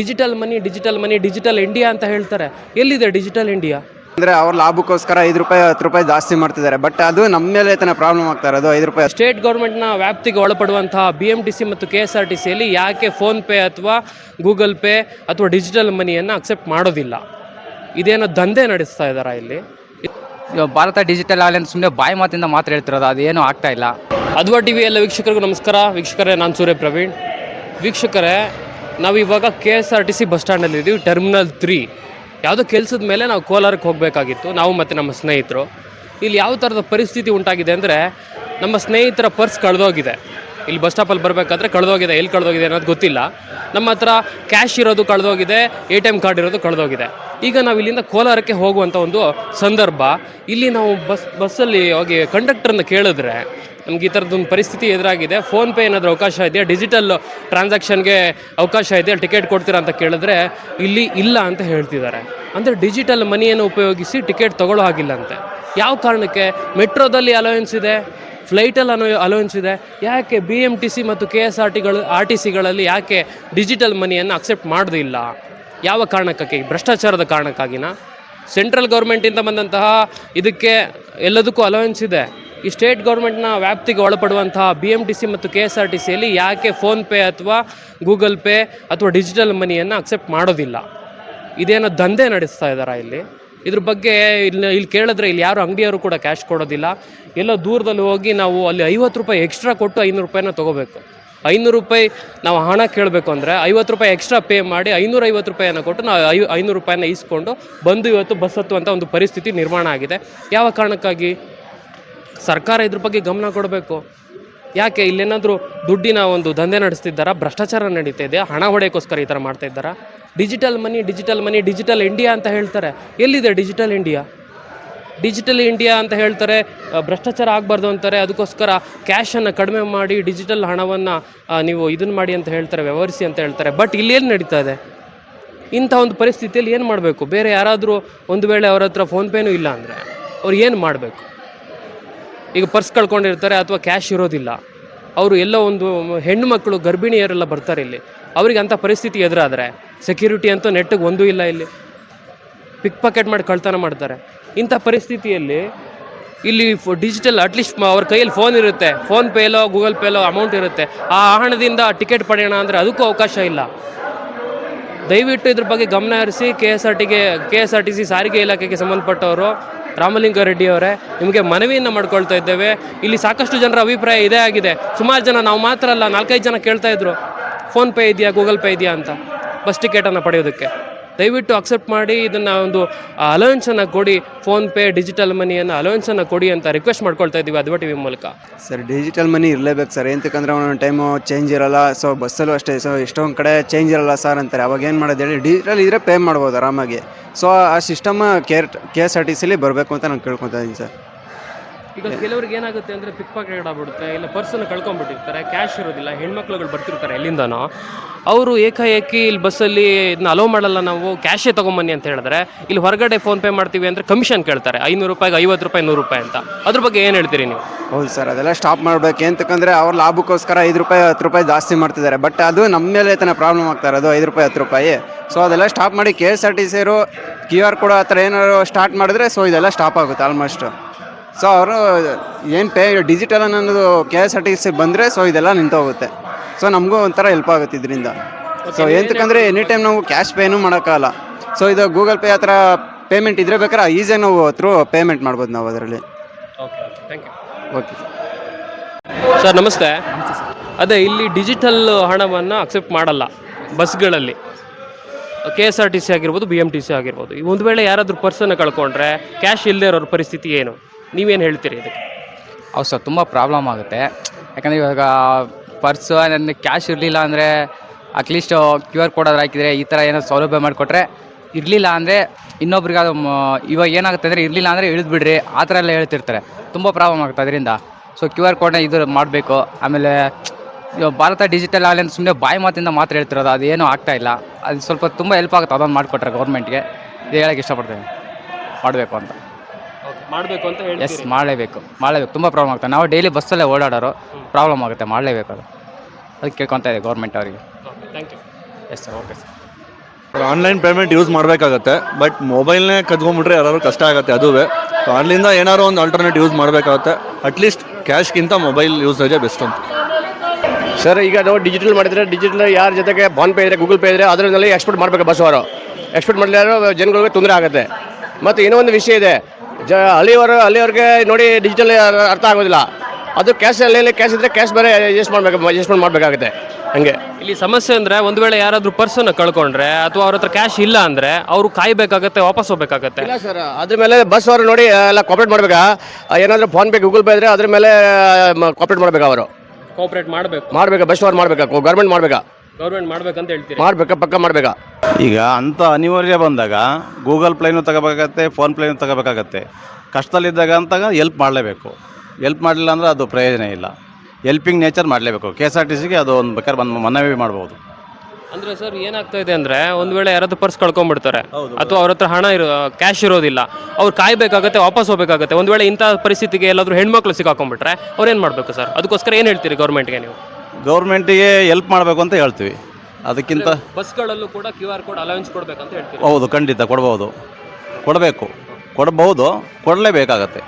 Digital money digital money digital India ಅಂತ ಹೇಳ್ತಾರೆ. ಎಲ್ಲಿದೆ ಡಿಜಿಟಲ್ ಇಂಡಿಯಾ? ಅಂದ್ರೆ ಅವ್ರ ಲಾಭಕ್ಕೋಸ್ಕರ ಐದು ರೂಪಾಯಿ ಹತ್ತು ರೂಪಾಯಿ ಜಾಸ್ತಿ ಮಾಡ್ತಿದ್ದಾರೆ. ಬಟ್ ಅದು ನಮ್ಮ ಮೇಲೆ ತನ ಪ್ರಾಬ್ಲಮ್ ಆಗ್ತಾ ಇರೋದು ಐದು ರೂಪಾಯಿ ಸ್ಟೇಟ್ ಗೌರ್ಮೆಂಟ್ನ ವ್ಯಾಪ್ತಿಗೆ ಒಳಪಡುವಂತಹ ಬಿ ಎಂ ಟಿ ಸಿ ಮತ್ತು ಕೆ ಎಸ್ ಆರ್ ಟಿ ಸಿಯಲ್ಲಿ ಯಾಕೆ ಫೋನ್ ಪೇ ಅಥವಾ ಗೂಗಲ್ ಪೇ ಅಥವಾ ಡಿಜಿಟಲ್ ಮನಿಯನ್ನು ಅಕ್ಸೆಪ್ಟ್ ಮಾಡೋದಿಲ್ಲ? ಇದೇನೋ ದಂಧೆ ನಡೆಸ್ತಾ ಇದ್ದಾರಾ ಇಲ್ಲಿ? ಇವಾಗ ಭಾರತ ಡಿಜಿಟಲ್ ಆಲ್ ಅಂತ ಸುಮ್ಮನೆ ಬಾಯಿ ಮಾತಿಂದ ಮಾತ್ರ ಹೇಳ್ತಿರೋದು ಅದೇನು ಆಗ್ತಾ ಇಲ್ಲ. ಅದ್ವಾ ಟಿ ವಿ ಎಲ್ಲ ವೀಕ್ಷಕರಿಗೂ ನಮಸ್ಕಾರ. ವೀಕ್ಷಕರೇ ನಾನು ಸೂರ್ಯ ಪ್ರವೀಣ್ ವೀಕ್ಷಕರೇ ನಾವು ಇವಾಗ K S R T C bus ಸ್ಟ್ಯಾಂಡಲ್ಲಿ ಇದ್ದೀವಿ ಟರ್ಮಿನಲ್ ತ್ರೀ. ಯಾವುದೋ ಕೆಲಸದ ಮೇಲೆ ನಾವು ಕೋಲಾರಕ್ಕೆ ಹೋಗಬೇಕಾಗಿತ್ತು. ನಾವು ಮತ್ತು ನಮ್ಮ ಸ್ನೇಹಿತರು. ಇಲ್ಲಿ ಯಾವ ಥರದ ಪರಿಸ್ಥಿತಿ ಉಂಟಾಗಿದೆ ಅಂದರೆ ನಮ್ಮ ಸ್ನೇಹಿತರ ಪರ್ಸ್ ಕಳೆದೋಗಿದೆ. ಇಲ್ಲಿ ಬಸ್ ಸ್ಟಾಪಲ್ಲಿ ಬರಬೇಕಾದ್ರೆ ಕಳೆದೋಗಿದೆ, ಎಲ್ಲಿ ಕಳೆದೋಗಿದೆ ಅನ್ನೋದು ಗೊತ್ತಿಲ್ಲ. ನಮ್ಮ ಹತ್ರ ಕ್ಯಾಶ್ ಇರೋದು ಕಳೆದೋಗಿದೆ, ಎ ಟಿ ಎಂ ಕಾರ್ಡ್ ಇರೋದು ಕಳೆದೋಗಿದೆ. ಈಗ ನಾವು ಇಲ್ಲಿಂದ ಕೋಲಾರಕ್ಕೆ ಹೋಗುವಂಥ ಒಂದು ಸಂದರ್ಭ. ಇಲ್ಲಿ ನಾವು ಬಸ್, ಬಸ್ಸಲ್ಲಿ ಹೋಗಿ ಕಂಡಕ್ಟರ್ನ ಕೇಳಿದ್ರೆ ನಮ್ಗೆ ಈ ಥರದ್ದೊಂದು ಪರಿಸ್ಥಿತಿ ಎದುರಾಗಿದೆ. ಫೋನ್ಪೇ ಏನಾದರೂ ಅವಕಾಶ ಇದೆಯಾ? ಡಿಜಿಟಲ್ ಟ್ರಾನ್ಸಾಕ್ಷನ್ಗೆ ಅವಕಾಶ ಇದೆಯಾ? ಟಿಕೆಟ್ ಕೊಡ್ತೀರಾ ಅಂತ ಕೇಳಿದ್ರೆ ಇಲ್ಲಿ ಇಲ್ಲ ಅಂತ ಹೇಳ್ತಿದ್ದಾರೆ. ಅಂದರೆ ಡಿಜಿಟಲ್ ಮನಿಯನ್ನು ಉಪಯೋಗಿಸಿ ಟಿಕೆಟ್ ತಗೊಳ್ಳೋ ಹಾಗಿಲ್ಲ ಅಂತೆ. ಯಾವ ಕಾರಣಕ್ಕೆ? ಮೆಟ್ರೋದಲ್ಲಿ ಅಲೋಯನ್ಸ್ ಇದೆ. ಫ್ಲೈಟಲ್ಲಿ ಅನು ಅಲೌನ್ಸ್ ಇದೆ. ಯಾಕೆ ಬಿ ಎಂ ಟಿ ಸಿ ಮತ್ತು ಕೆ ಎಸ್ ಆರ್ ಟಿಗಳು ಆರ್ ಟಿ ಸಿಗಳಲ್ಲಿ ಯಾಕೆ ಡಿಜಿಟಲ್ ಮನಿಯನ್ನು ಅಕ್ಸೆಪ್ಟ್ ಮಾಡೋದಿಲ್ಲ? ಯಾವ ಕಾರಣಕ್ಕಾಗಿ? ಭ್ರಷ್ಟಾಚಾರದ ಕಾರಣಕ್ಕಾಗಿನ? ಸೆಂಟ್ರಲ್ ಗೌರ್ಮೆಂಟಿಂದ ಬಂದಂತಹ ಇದಕ್ಕೆ ಎಲ್ಲದಕ್ಕೂ ಅಲೋವೆನ್ಸ್ ಇದೆ. ಈ ಸ್ಟೇಟ್ ಗೌರ್ಮೆಂಟ್ನ ವ್ಯಾಪ್ತಿಗೆ ಒಳಪಡುವಂತಹ ಬಿ ಎಂ ಟಿ ಸಿ ಮತ್ತು ಕೆ ಎಸ್ ಆರ್ ಟಿ ಸಿಯಲ್ಲಿ ಯಾಕೆ ಫೋನ್ಪೇ ಅಥವಾ ಗೂಗಲ್ ಪೇ ಅಥವಾ ಡಿಜಿಟಲ್ ಮನಿಯನ್ನು ಅಕ್ಸೆಪ್ಟ್ ಮಾಡೋದಿಲ್ಲ? ಇದೇನೋ ದಂಧೆ ನಡೆಸ್ತಾ ಇದ್ದಾರಾ ಇಲ್ಲಿ? ಇದ್ರ ಬಗ್ಗೆ ಇಲ್ಲಿ ಇಲ್ಲಿ ಕೇಳಿದ್ರೆ ಇಲ್ಲಿ ಯಾರು ಅಂಗಡಿಯವರು ಕೂಡ ಕ್ಯಾಶ್ ಕೊಡೋದಿಲ್ಲ. ಎಲ್ಲೋ ದೂರದಲ್ಲಿ ಹೋಗಿ ನಾವು ಅಲ್ಲಿ ಐವತ್ತು ರೂಪಾಯಿ ಎಕ್ಸ್ಟ್ರಾ ಕೊಟ್ಟು ಐನೂರು ರೂಪಾಯಿನ ತೊಗೋಬೇಕು. ಐನೂರು ರೂಪಾಯಿ ನಾವು ಹಣ ಕೇಳಬೇಕು ಅಂದರೆ ಐವತ್ತು ರೂಪಾಯಿ ಎಕ್ಸ್ಟ್ರಾ ಪೇ ಮಾಡಿ ಐನೂರ ಐವತ್ತು ರೂಪಾಯಿನ ಕೊಟ್ಟು ನಾವು ಐ, ಐನೂರು ರೂಪಾಯಿನ ಇಸ್ಕೊಂಡು ಬಂದು ಇವತ್ತು ಬಸ್ ಹತ್ತುವಂಥ ಒಂದು ಪರಿಸ್ಥಿತಿ ನಿರ್ಮಾಣ ಆಗಿದೆ. ಯಾವ ಕಾರಣಕ್ಕಾಗಿ? ಸರ್ಕಾರ ಇದ್ರ ಬಗ್ಗೆ ಗಮನ ಕೊಡಬೇಕು. ಯಾಕೆ ಇಲ್ಲೇನಾದರೂ ದುಡ್ಡಿನ ಒಂದು ದಂಧೆ ನಡೆಸ್ತಿದ್ದಾರಾ? ಭ್ರಷ್ಟಾಚಾರ ನಡೀತಾ ಇದೆ. ಹಣ ಹೊಡೆಯೋಕ್ಕೋಸ್ಕರ ಈ ಥರ ಮಾಡ್ತಾ ಇದ್ದಾರಾ? Digital money digital money, digital India ಅಂತ ಹೇಳ್ತಾರೆ. ಎಲ್ಲಿದೆ ಡಿಜಿಟಲ್ ಇಂಡಿಯಾ? ಡಿಜಿಟಲ್ ಇಂಡಿಯಾ ಅಂತ ಹೇಳ್ತಾರೆ ಭ್ರಷ್ಟಾಚಾರ ಆಗಬಾರ್ದು ಅಂತಾರೆ. ಅದಕ್ಕೋಸ್ಕರ ಕ್ಯಾಶನ್ನು ಕಡಿಮೆ ಮಾಡಿ, ಡಿಜಿಟಲ್ ಹಣವನ್ನು ನೀವು ಇದನ್ನು ಮಾಡಿ ಅಂತ ಹೇಳ್ತಾರೆ, ವ್ಯವಹರಿಸಿ ಅಂತ ಹೇಳ್ತಾರೆ. ಬಟ್ ಇಲ್ಲೇನು ನಡೀತಾ ಇದೆ? ಇಂಥ ಒಂದು ಪರಿಸ್ಥಿತಿಯಲ್ಲಿ ಏನು ಮಾಡಬೇಕು? ಬೇರೆ ಯಾರಾದರೂ ಒಂದು ವೇಳೆ ಅವ್ರ ಹತ್ರ ಫೋನ್ಪೇನೂ ಇಲ್ಲ ಅಂದರೆ ಅವ್ರು ಏನು ಮಾಡಬೇಕು? ಈಗ ಪರ್ಸ್ ಕಳ್ಕೊಂಡಿರ್ತಾರೆ ಅಥವಾ ಕ್ಯಾಶ್ ಇರೋದಿಲ್ಲ. ಅವರು ಎಲ್ಲೋ ಒಂದು ಹೆಣ್ಣು ಮಕ್ಕಳು ಗರ್ಭಿಣಿಯರೆಲ್ಲ ಬರ್ತಾರೆ ಇಲ್ಲಿ. ಅವರಿಗೆ ಅಂಥ ಪರಿಸ್ಥಿತಿ ಎದುರಾದರೆ ಸೆಕ್ಯೂರಿಟಿ ಅಂತೂ ನೆಟ್ಟಿಗೆ ಒಂದೂ ಇಲ್ಲ ಇಲ್ಲಿ. ಪಿಕ್ ಪಾಕೆಟ್ ಮಾಡಿ ಕಳ್ತನ ಮಾಡ್ತಾರೆ. ಇಂಥ ಪರಿಸ್ಥಿತಿಯಲ್ಲಿ ಇಲ್ಲಿ ಡಿಜಿಟಲ್ ಅಟ್ಲೀಸ್ಟ್ ಅವ್ರ ಕೈಯಲ್ಲಿ ಫೋನ್ ಇರುತ್ತೆ. ಫೋನ್ ಪೇಲೋ ಗೂಗಲ್ ಪೇಲೋ ಅಮೌಂಟ್ ಇರುತ್ತೆ. ಆ ಹಣದಿಂದ ಟಿಕೆಟ್ ಪಡೆಯೋಣ ಅಂದರೆ ಅದಕ್ಕೂ ಅವಕಾಶ ಇಲ್ಲ. ದಯವಿಟ್ಟು ಇದ್ರ ಬಗ್ಗೆ ಗಮನ ಹರಿಸಿ ಕೆ ಎಸ್ ಆರ್ ಟಿಗೆ K S R T C ಸಾರಿಗೆ ಇಲಾಖೆಗೆ ಸಂಬಂಧಪಟ್ಟವರು ರಾಮಲಿಂಗಾರೆಡ್ಡಿ ಅವರೇ, ನಿಮಗೆ ಮನವಿಯನ್ನು ಮಾಡ್ಕೊಳ್ತಾ ಇದ್ದೇವೆ. ಇಲ್ಲಿ ಸಾಕಷ್ಟು ಜನರ ಅಭಿಪ್ರಾಯ ಇದೇ ಆಗಿದೆ. ಸುಮಾರು ಜನ ನಾವು ಮಾತ್ರ ಅಲ್ಲ, ನಾಲ್ಕೈದು ಜನ ಕೇಳ್ತಾ ಇದ್ರು. ಫೋನ್ ಪೇ ಇದೆಯಾ, ಗೂಗಲ್ ಪೇ ಇದೆಯಾ ಅಂತ. ಬಸ್ ಟಿಕೆಟನ್ನು ಪಡೆಯೋದಕ್ಕೆ. ದಯವಿಟ್ಟು ಅಕ್ಸೆಪ್ಟ್ ಮಾಡಿ ಇದನ್ನು ಒಂದು ಅಲೌನ್ಸನ್ನು ಕೊಡಿ. ಫೋನ್ಪೇ ಡಿಜಿಟಲ್ ಮನಿಯನ್ನು ಅಲೌನ್ಸನ್ನು ಕೊಡಿ ಅಂತ ರಿಕ್ವೆಸ್ಟ್ ಮಾಡ್ಕೊಳ್ತಾ ಇದ್ದೀವಿ ಅದ್ವಾ ಟಿ ವಿ ಮೂಲಕ. ಸರ್ ಡಿಜಿಟಲ್ ಮನಿ ಇರಲೇಬೇಕು ಸರ್. ಏನಂತಕ್ಕಂದ್ರೆ ಒಂದೊಂದು ಟೈಮು ಚೇಂಜ್ ಇರಲ್ಲ. ಸೊ ಬಸ್ಸಲ್ಲೂ ಅಷ್ಟೇ. ಸೊ ಎಷ್ಟೊಂದು ಕಡೆ ಚೇಂಜ್ ಇರಲ್ಲ ಸರ್ ಅಂತಾರೆ. ಅವಾಗ ಏನು ಮಾಡೋದು ಹೇಳಿ ಡಿಜಿಟಲ್ ಇದ್ರೆ ಪೇ ಮಾಡ್ಬೋದು ಆರಾಮಾಗಿ. ಸೊ ಆ system K K S R T ಸಿಲಿ ಬರಬೇಕು ಅಂತ ನಾನು ಕೇಳ್ಕೊತಾ ಇದ್ದೀನಿ ಸರ್. ಈಗ ಕೆಲವ್ರಿಗೆ ಏನಾಗುತ್ತೆ ಅಂದರೆ ಪಿಕ್ ಪಾಕೆಟ್ ಆಗ್ಬಿಡುತ್ತೆ ಇಲ್ಲ ಪರ್ಸನ್ನು ಕಳ್ಕೊಂಡ್ಬಿಟ್ಟಿರ್ತಾರೆ ಕ್ಯಾಶ್ ಇರೋದಿಲ್ಲ ಹೆಣ್ಮಕ್ಳುಗಳು ಬರ್ತಿರ್ತಾರೆ ಎಲ್ಲಿಂದನೋ. ಅವರು ಏಕಾಏಕಿ ಇಲ್ಲಿ ಬಸ್ಸಲ್ಲಿ ಇದನ್ನ ಅಲೋ ಮಾಡಲ್ಲ ನಾವು ಕ್ಯಾಶೇ ತೊಗೊಂಬನ್ನಿ ಅಂತ ಹೇಳಿದ್ರೆ ಇಲ್ಲಿ ಹೊರಗಡೆ ಫೋನ್ ಪೇ ಮಾಡ್ತೀವಿ ಅಂದರೆ ಕಮಿಷನ್ ಕೇಳ್ತಾರೆ ಐನೂರು ರೂಪಾಯಿಗೆ ಐವತ್ತು ರೂಪಾಯಿ ನೂರು ರೂಪಾಯಿ ಅಂತ. ಅದ್ರ ಬಗ್ಗೆ ಏನು ಹೇಳ್ತೀರಿ ನೀವು? ಹೌದು ಸರ್ ಅದೆಲ್ಲ ಸ್ಟಾಪ್ ಮಾಡ್ಬೇಕು ಏನಂತಕ್ಕಂದ್ರೆ ಅವ್ರ ಲಾಭಕ್ಕೋಸ್ಕರ ಐದು ರೂಪಾಯಿ ಹತ್ತು ರೂಪಾಯಿ ಜಾಸ್ತಿ ಮಾಡ್ತಿದ್ದಾರೆ. ಬಟ್ ಅದು ನಮ್ಮ ಮೇಲೆ ತನ ಪ್ರಾಬ್ಲಮ್ ಆಗ್ತಾ ಇರೋದು ಐದು ರೂಪಾಯಿ ಹತ್ತು ರೂಪಾಯಿ. ಸೊ ಅದೆಲ್ಲ ಸ್ಟಾಪ್ ಮಾಡಿ ಕೆ ಎಸ್ ಆರ್ ಟಿ ಸಿರು ಕ್ಯೂ ಆರ್ ಕೋಡ್ ಆ ಥರ ಏನಾದ್ರು ಸ್ಟಾರ್ಟ್ ಮಾಡಿದ್ರೆ ಸೊ ಇದೆಲ್ಲ ಸ್ಟಾಪ್ ಆಗುತ್ತೆ ಆಲ್ಮೋಸ್ಟ್ ಸೊ ಅವರು ಏನು ಪೇ ಡಿಜಿಟಲ್ ಅನ್ನೋದು K S R T C ಬಂದರೆ ಸೊ ಇದೆಲ್ಲ ನಿಂತೋಗುತ್ತೆ. ಸೊ ನಮಗೂ ಒಂಥರ ಹೆಲ್ಪ್ ಆಗುತ್ತೆ ಇದರಿಂದ. ಸೊ ಏನಕ್ಕಂದರೆ ಎನಿ ಟೈಮ್ ನಾವು ಕ್ಯಾಶ್ ಪೇನೂ ಮಾಡೋಕ್ಕಾಗಲ್ಲ. ಸೊ ಇದು ಗೂಗಲ್ ಪೇ ಆ ಥರ ಪೇಮೆಂಟ್ ಇದ್ರೆ ಬೇಕಾದ್ರೆ ಈಸಿಯಾಗಿ ನಾವು ಥ್ರೂ ಪೇಮೆಂಟ್ ಮಾಡ್ಬೋದು ನಾವು ಅದರಲ್ಲಿ. Okay thank you okay sir ನಮಸ್ತೆ. ಅದೇ ಇಲ್ಲಿ ಡಿಜಿಟಲ್ ಹಣವನ್ನು ಅಕ್ಸೆಪ್ಟ್ ಮಾಡಲ್ಲ ಬಸ್ಗಳಲ್ಲಿ. K S R T C ಆಗಿರ್ಬೋದು ಬಿ ಎಂ ಟಿ ಸಿ ಆಗಿರ್ಬೋದು. ಈ ಒಂದು ವೇಳೆ ಯಾರಾದರೂ ಪರ್ಸನ್ನು ಕಳ್ಕೊಂಡ್ರೆ ಕ್ಯಾಶ್ ಇಲ್ಲದೆ ಇರೋರ ಪರಿಸ್ಥಿತಿ ಏನು? ನೀವೇನು ಹೇಳ್ತೀರಿ ಇದಕ್ಕೆ? ಅವು ಸರ್, ತುಂಬ ಪ್ರಾಬ್ಲಮ್ ಆಗುತ್ತೆ. ಯಾಕಂದರೆ ಇವಾಗ ಪರ್ಸು ನನ್ನ ಕ್ಯಾಶ್ ಇರಲಿಲ್ಲ ಅಂದರೆ ಅಟ್ಲೀಸ್ಟ್ ಕ್ಯೂ ಆರ್ ಕೋಡ್ ಆದ್ರೆ ಹಾಕಿದರೆ ಈ ಥರ ಏನೋ ಸೌಲಭ್ಯ ಮಾಡಿಕೊಟ್ರೆ ಇರಲಿಲ್ಲ ಅಂದರೆ ಇನ್ನೊಬ್ರಿಗೆ ಅದು ಇವಾಗ ಏನಾಗುತ್ತೆ ಅಂದರೆ ಇರಲಿಲ್ಲ ಅಂದರೆ ಇಳಿದ್ಬಿಡ್ರಿ, ಆ ಥರ ಎಲ್ಲ ಹೇಳ್ತಿರ್ತಾರೆ. ತುಂಬ ಪ್ರಾಬ್ಲಮ್ ಆಗುತ್ತೆ ಅದರಿಂದ. ಸೊ ಕ್ಯೂ ಆರ್ ಕೋಡ್ನ ಇದು ಮಾಡಬೇಕು. ಆಮೇಲೆ ಇವಾಗ ಭಾರತ ಡಿಜಿಟಲ್ ಆಗಲಿ ಅಂತ ಸುಮ್ಮನೆ ಬಾಯಿ ಮಾತಿಂದ ಮಾತ್ರ ಹೇಳ್ತಿರೋದು, ಅದು ಏನೂ ಆಗ್ತಾ ಇಲ್ಲ. ಅದು ಸ್ವಲ್ಪ ತುಂಬ ಹೆಲ್ಪ್ ಆಗುತ್ತೆ ಅದೊಂದು ಮಾಡಿಕೊಟ್ರೆ ಗೌರ್ಮೆಂಟ್ಗೆ ಇದು ಹೇಳೋಕ್ಕೆ ಇಷ್ಟಪಡ್ತೇನೆ. ಮಾಡಬೇಕು ಅಂತ. ಮಾಡಬೇಕು ಅಂತ ಎಸ್ ಮಾಡಲೇಬೇಕು. ಮಾಡಲೇಬೇಕು. ತುಂಬ ಪ್ರಾಬ್ಲಮ್ ಆಗುತ್ತೆ ನಾವು ಡೈಲಿ ಬಸ್ಸಲ್ಲೇ ಓಡಾಡೋರು ಪ್ರಾಬ್ಲಮ್ ಆಗುತ್ತೆ. ಮಾಡಲೇಬೇಕು ಅದು. ಅದಕ್ಕೆ ಕೇಳ್ಕೊತಾ ಇದೆ ಗೌರ್ಮೆಂಟ್ ಅವರಿಗೆ. Thank you yes sir okay sir online payment use ಮಾಡಬೇಕಾಗತ್ತೆ ಬಟ್ ಮೊಬೈಲ್ನೇ ಕದ್ಕೊಂಡ್ಬಿಟ್ರೆ ಯಾರು ಕಷ್ಟ ಆಗುತ್ತೆ ಅದುವೇ. ಸೊ ಅಲ್ಲಿಂದ ಏನಾದ್ರು ಒಂದು ಆಲ್ಟರ್ನೇಟ್ ಯೂಸ್ ಮಾಡಬೇಕಾಗುತ್ತೆ. ಅಟ್ಲೀಸ್ಟ್ ಕ್ಯಾಶ್ಗಿಂತ ಮೊಬೈಲ್ ಯೂಸೇಜೇ ಬೆಸ್ಟ್ ಅಂತ. ಸರ್ ಈಗ ನಾವು ಡಿಜಿಟಲ್ ಮಾಡಿದರೆ ಡಿಜಿಟಲ್ ಯಾರ ಜೊತೆಗೆ ಫೋನ್ ಪೇ ಇದ್ರೆ ಗೂಗಲ್ ಪೇ ಇದ್ರೆ ಅದರಲ್ಲಿ ಎಕ್ಸ್ಪೋರ್ಟ್ ಮಾಡಬೇಕು ಬಸ್ ಅವರು. ಎಕ್ಸ್ಪೋರ್ಟ್ ಮಾಡಲಿಲ್ಲ ಜನಗಳಿಗೆ ತೊಂದರೆ ಆಗುತ್ತೆ. ಮತ್ತು ಇನ್ನೊಂದು ಒಂದು ವಿಷಯ ಇದೆ. ಜ ಹಳ್ಳಿಯವರು ಹಳ್ಳಿಯವ್ರಿಗೆ ನೋಡಿ ಡಿಜಿಟಲ್ ಅರ್ಥ ಆಗೋದಿಲ್ಲ. ಅದು ಕ್ಯಾಶ್ ಅಲ್ಲಿ ಕ್ಯಾಶ್ ಇದ್ದರೆ ಕ್ಯಾಶ್ ಬೇರೆ ಅಡ್ಜಸ್ಟ್ ಮಾಡಬೇಕು ಅಡ್ಜಸ್ಟ್ಮೆಂಟ್ ಮಾಡಬೇಕಾಗುತ್ತೆ. ಹಂಗೆ. ಇಲ್ಲಿ ಸಮಸ್ಯೆ ಅಂದರೆ ಒಂದು ವೇಳೆ ಯಾರಾದರೂ ಪರ್ಸನ್ನ ಕಳ್ಕೊಂಡ್ರೆ ಅಥವಾ ಅವ್ರ ಹತ್ರ ಕ್ಯಾಶ್ ಇಲ್ಲ ಅಂದರೆ ಅವರು ಕಾಯ್ಬೇಕಾಗತ್ತೆ ವಾಪಸ್ ಹೋಗ್ಬೇಕಾಗತ್ತೆ. ಇಲ್ಲ ಸರ್ ಅದ್ರ ಮೇಲೆ ಬಸ್ ಅವರು ನೋಡಿ ಎಲ್ಲ ಕಾಪ್ರೇಟ್ ಮಾಡಬೇಕಾ? ಏನಾದರೂ ಫೋನ್ ಪೇ ಗೂಗಲ್ ಪೇ ಇದ್ರೆ ಅದ್ರ ಮೇಲೆ ಕಾಪ್ರೇಟ್ ಮಾಡಬೇಕಾ ಅವರು? ಕೋಆಪರೇಟ್ ಮಾಡಬೇಕು. ಮಾಡಬೇಕಾ ಬಸ್ ಅವ್ರು ಮಾಡಬೇಕಾ? ಗೌರ್ಮೆಂಟ್ ಮಾಡಬೇಕಾ? ಗೌರ್ಮೆಂಟ್ ಮಾಡ್ಬೇಕಂತ ಹೇಳ್ತೀರಿ? ಮಾಡಬೇಕಾ ಪಕ್ಕ ಮಾಡಬೇಕಾ. ಈಗ ಅಂಥ ಅನಿವಾರ್ಯ ಬಂದಾಗ ಗೂಗಲ್ ಪ್ಲೇನು ತಗೋಬೇಕಾಗತ್ತೆ ಫೋನ್ ಪ್ಲೇನು ತಗೋಬೇಕಾಗತ್ತೆ. ಕಷ್ಟದಲ್ಲಿದ್ದಾಗ ಅಂತಾಗ ಎಲ್ಪ್ ಮಾಡಲೇಬೇಕು. ಎಲ್ಪ್ ಮಾಡಲಿಲ್ಲ ಅಂದರೆ ಅದು ಪ್ರಯೋಜನ ಇಲ್ಲ. ಎಲ್ಪಿಂಗ್ ನೇಚರ್ ಮಾಡಲೇಬೇಕು. ಕೆ ಎಸ್ ಆರ್ ಟಿ ಸಿಗೆ ಅದು ಒಂದು ಬೇಕಾದ್ರೆ ಬಂದು ಮನವಿ ಮಾಡ್ಬೋದು. ಅಂದ್ರೆ ಸರ್ ಏನಾಗ್ತಾ ಇದೆ ಅಂದ್ರೆ ಒಂದ್ ವೇಳೆ ಯಾರಾದ್ರೂ ಪರ್ಸ್ ಕಳ್ಕೊಂಡ್ಬಿಡ್ತಾರೆ. ಅಥವಾ ಅವ್ರ ಹತ್ರ ಹಣ ಇರೋ ಕ್ಯಾಶ್ ಇರೋದಿಲ್ಲ. ಅವ್ರು ಕಾಯ್ಬೇಕಾಗತ್ತೆ ವಾಪಸ್ ಹೋಗಬೇಕಾಗತ್ತೆ. ಒಂದ್ ವೇಳೆ ಇಂಥ ಪರಿಸ್ಥಿತಿಗೆ ಎಲ್ಲಾದರೂ ಹೆಣ್ಮಕ್ಳು ಸಿಕ್ಕಾಕೊಂಡ್ಬಿಟ್ರೆ ಅವ್ರು ಏನು ಮಾಡಬೇಕು ಸರ್? ಅದಕ್ಕೋಸ್ಕರ ಏನು ಹೇಳ್ತೀರಿ ಗೌರ್ಮೆಂಟ್ಗೆ ನೀವು? ಗೌರ್ಮೆಂಟಿಗೆ ಎಲ್ಪ್ ಮಾಡಬೇಕು ಅಂತ ಹೇಳ್ತೀವಿ. ಅದಕ್ಕಿಂತ ಬಸ್ಗಳಲ್ಲೂ ಕೂಡ ಕ್ಯೂ ಆರ್ ಕೋಡ್ ಅಲೌನ್ಸ್ ಕೊಡಬೇಕಂತ ಹೇಳ್ತೀವಿ ಹೌದು ಖಂಡಿತ ಕೊಡ್ಬೋದು. ಕೊಡಬೇಕು. ಕೊಡಬಹುದು ಕೊಡಲೇಬೇಕಾಗತ್ತೆ.